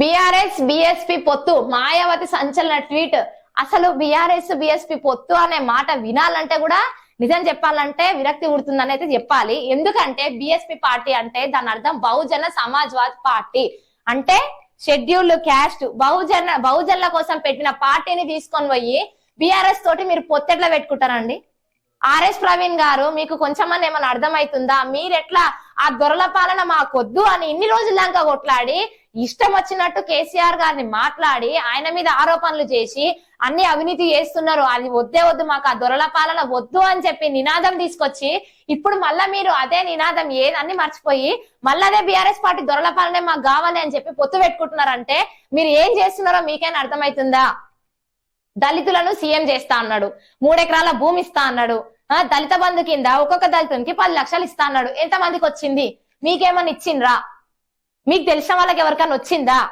BRS BSP పొత్తు. మాయావతి సంచలన tweet. అసలు బీఆర్ఎస్ బిఎస్పి పొత్తు అనే మాట వినాలంటే కూడా నిజం చెప్పాలంటే విరక్తి ఉడుతుందని అయితే చెప్పాలి. ఎందుకంటే బిఎస్పి పార్టీ అంటే దాని అర్థం బహుజన సమాజ్వాద్ పార్టీ. అంటే షెడ్యూల్డ్ క్యాస్ట్ బహుజన బహుజనుల కోసం పెట్టిన పార్టీని తీసుకొని పోయి బీఆర్ఎస్ తోటి మీరు పొత్తెట్లా పెట్టుకుంటారండి? ఆర్ఎస్ ప్రవీణ్ గారు మీకు కొంచెమన్నా ఏమైనా అర్థమవుతుందా మీరెట్లా ఆ దొరల పాలన మాకొద్దు అని ఇన్ని రోజుల దాకా కొట్లాడి ఇష్టం వచ్చినట్టు కేసీఆర్ గారిని మాట్లాడి ఆయన మీద ఆరోపణలు చేసి అన్ని అవినీతి చేస్తున్నారు. అది వద్దే వద్దు మాకు ఆ దొరల పాలన వద్దు అని చెప్పి నినాదం తీసుకొచ్చి ఇప్పుడు మళ్ళా మీరు అదే నినాదం ఏదన్నీ మర్చిపోయి మళ్ళీ అదే బీఆర్ఎస్ పార్టీ దొరల పాలనే మాకు కావాలి అని చెప్పి పొత్తు పెట్టుకుంటున్నారంటే మీరు ఏం చేస్తున్నారో మీకేం అర్థమవుతుందా దళితులను సీఎం చేస్తా అన్నాడు. మూడెకరాల భూమి ఇస్తా అన్నాడు. ఆ, దళిత బంధు కింద ఒక్కొక్క దళితునికి పది లక్షలు ఇస్తా అన్నాడు. ఎంత మందికి వచ్చింది? మీకేమన్నా ఇచ్చిండ్రా? మీకు తెలిసిన వాళ్ళకి ఎవరికైనా వచ్చిందా?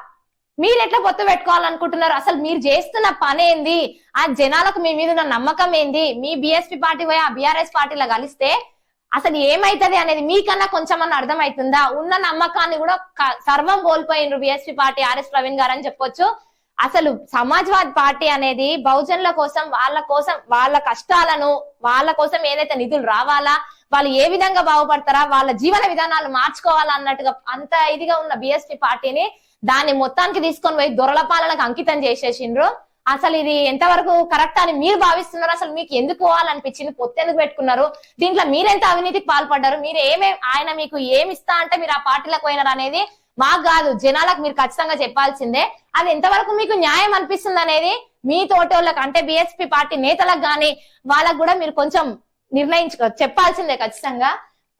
మీరు ఎట్లా పొత్తు పెట్టుకోవాలనుకుంటున్నారు? అసలు మీరు చేస్తున్న పని ఏంది? ఆ జనాలకు మీ మీద ఉన్న నమ్మకం ఏంది? మీ బిఎస్పి పార్టీ పోయి ఆ బీఆర్ఎస్ పార్టీలో కలిస్తే అసలు ఏమైతది అనేది మీకన్నా కొంచెం అన్న అర్థమవుతుందా? ఉన్న నమ్మకాన్ని కూడా క- సర్వం కోల్పోయిండ్రు BSP party RS Praveen garu అని చెప్పొచ్చు. అసలు సమాజ్వాద్ పార్టీ అనేది బహుజనుల కోసం వాళ్ళ కోసం వాళ్ళ కష్టాలను వాళ్ళ కోసం ఏదైతే నిధులు రావాలా వాళ్ళు ఏ విధంగా బాగుపడతారా వాళ్ళ జీవన విధానాలు మార్చుకోవాలా అన్నట్టుగా అంత ఇదిగా ఉన్న బిఎస్పీ పార్టీని దాన్ని మొత్తానికి తీసుకొని పోయి దొరల పాలనకు అంకితం చేసేసిండ్రు. అసలు ఇది ఎంతవరకు కరెక్ట్ అని మీరు భావిస్తున్నారు? అసలు మీకు ఎందుకు పోవాలనిపించింది? పొత్తెందుకు పెట్టుకున్నారు? దీంట్లో మీరెంత అవినీతికి పాల్పడ్డారు? మీరు ఏమేమి ఆయన మీకు ఏమి ఇస్తా అంటే మీరు ఆ పార్టీలకు పోయినారు అనేది మాకు కాదు జనాలకు మీరు ఖచ్చితంగా చెప్పాల్సిందే. అది ఎంతవరకు మీకు న్యాయం అనిపిస్తుంది అనేది మీ తోటోళ్ళకి అంటే బిఎస్పి పార్టీ నేతలకు గాని వాళ్ళకు కూడా మీరు కొంచెం నిర్ణయించుకో చెప్పాల్సిందే ఖచ్చితంగా.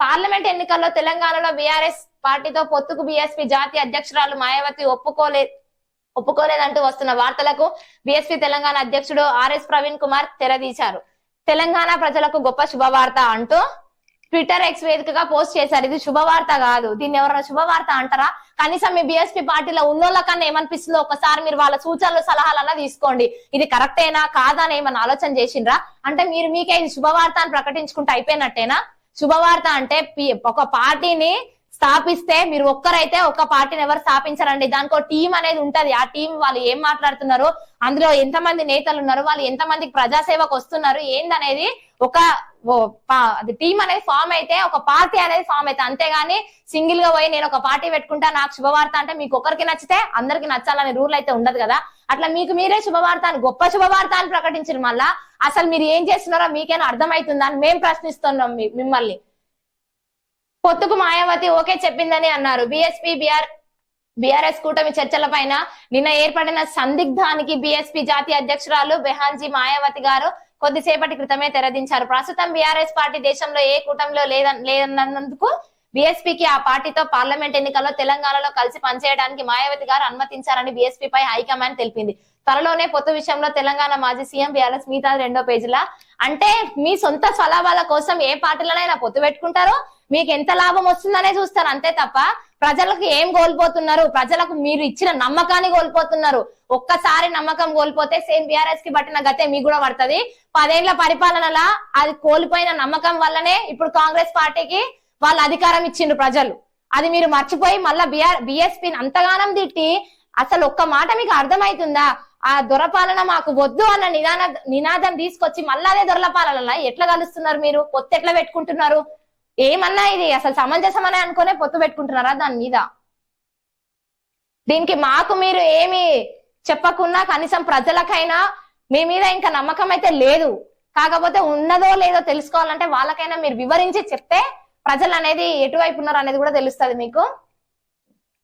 పార్లమెంట్ ఎన్నికల్లో తెలంగాణలో బీఆర్ఎస్ పార్టీతో పొత్తుకు బీఎస్పీ జాతీయ అధ్యక్షురాలు మాయావతి ఒప్పుకోలే ఒప్పుకోలేదంటూ వస్తున్న వార్తలకు బీఎస్పీ తెలంగాణ అధ్యక్షుడు ఆర్ఎస్ ప్రవీణ్ కుమార్ తెరదీశారు. తెలంగాణ ప్రజలకు గొప్ప శుభవార్త అంటూ ట్విట్టర్ ఎక్స్ వేదికగా పోస్ట్ చేశారు. ఇది శుభవార్త కాదు. దీన్ని ఎవరైనా శుభవార్త అంటారా? కనీసం మీ బిఎస్పీ పార్టీలో ఉన్నోళ్ళ కన్నా ఏమనిపిస్తుందో ఒకసారి మీరు వాళ్ళ సూచనలు సలహాలన్నా తీసుకోండి. ఇది కరెక్టేనా కాదా అని ఏమన్నా ఆలోచన చేసిండ్రా? అంటే మీరు మీకే ఇది శుభవార్త అని ప్రకటించుకుంటే అయిపోయినట్టేనా? శుభవార్త అంటే పి- ఒక పార్టీని స్థాపిస్తే మీరు ఒక్కరైతే ఒక పార్టీని ఎవరు స్థాపించారండి? దానికి ఒక టీం అనేది ఉంటది. ఆ టీం వాళ్ళు ఏం మాట్లాడుతున్నారు? అందులో ఎంతమంది నేతలు ఉన్నారు? వాళ్ళు ఎంతమందికి ప్రజాసేవకు వస్తున్నారు? ఏందనేది ఒక అది టీం అనేది ఫామ్ అయితే ఒక పార్టీ అనేది ఫామ్ అయితే. అంతేగాని సింగిల్గా పోయి నేను ఒక పార్టీ పెట్టుకుంటా నాకు శుభవార్త అంటే మీకు ఒకరికి నచ్చితే అందరికి నచ్చాలనే రూల్ అయితే ఉండదు కదా. అట్లా మీకు మీరే శుభవార్త అని గొప్ప శుభవార్త అని ప్రకటించారు మళ్ళా. అసలు మీరు ఏం చేస్తున్నారో మీకేనా అర్థమవుతుందా అని మేము ప్రశ్నిస్తున్నాం మిమ్మల్ని. పొత్తుకు మాయావతి ఓకే చెప్పిందని అన్నారు. బిఎస్పీ బిఆర్ బీఆర్ఎస్ కూటమి చర్చల పైన నిన్న ఏర్పడిన సందిగ్ధానికి బీఎస్పీ జాతీయ అధ్యక్షురాలు బెహాన్జీ మాయావతి గారు కొద్దిసేపటి క్రితమే తెరదించారు. ప్రస్తుతం బీఆర్ఎస్ పార్టీ దేశంలో ఏ కూటమిలో లేదన్నందుకు బీఎస్పీకి ఆ పార్టీతో పార్లమెంట్ ఎన్నికల్లో తెలంగాణలో కలిసి పనిచేయడానికి మాయావతి గారు అనుమతించారని బీఎస్పీ పై హైకమాండ్ తెలిపింది. త్వరలోనే పొత్తు విషయంలో తెలంగాణ మాజీ సీఎం బీఆర్ఎస్ మిగతా రెండో పేజీలా. అంటే మీ సొంత స్వలాభాల కోసం ఏ పార్టీలనైనా పొత్తు పెట్టుకుంటారో మీకు ఎంత లాభం వస్తుందనే చూస్తారు అంతే తప్ప ప్రజలకు ఏం కోల్పోతున్నారు? ప్రజలకు మీరు ఇచ్చిన నమ్మకాన్ని కోల్పోతున్నారు. ఒక్కసారి నమ్మకం కోల్పోతే సేమ్ బీఆర్ఎస్కి పట్టిన గతే మీకు కూడా పడుతుంది. పదేళ్ళ పరిపాలనలా అది కోల్పోయిన నమ్మకం వల్లనే ఇప్పుడు కాంగ్రెస్ పార్టీకి వాళ్ళు అధికారం ఇచ్చిండ్రు ప్రజలు. అది మీరు మర్చిపోయి మళ్ళా బిఆర్ బిఎస్పీని అంతగానం తిట్టి అసలు ఒక్క మాట మీకు అర్థమైతుందా? ఆ దొరపాలన మాకు వద్దు అన్న నిదాన నినాదం తీసుకొచ్చి మళ్ళా అదే దొరపాలన ఎట్లా కలుస్తున్నారు మీరు? పొత్తు ఎట్లా పెట్టుకుంటున్నారు? ఏమన్నా ఇది? అసలు సమంజసమనే అనుకునే పొత్తు పెట్టుకుంటున్నారా దాని మీద? దీనికి మాకు మీరు ఏమి చెప్పకున్నా కనీసం ప్రజలకైనా మీ మీద ఇంకా నమ్మకం అయితే లేదు. కాకపోతే ఉన్నదో లేదో తెలుసుకోవాలంటే వాళ్ళకైనా మీరు వివరించి చెప్తే ప్రజలు అనేది ఎటువైపు ఉన్నారు అనేది కూడా తెలుస్తుంది మీకు.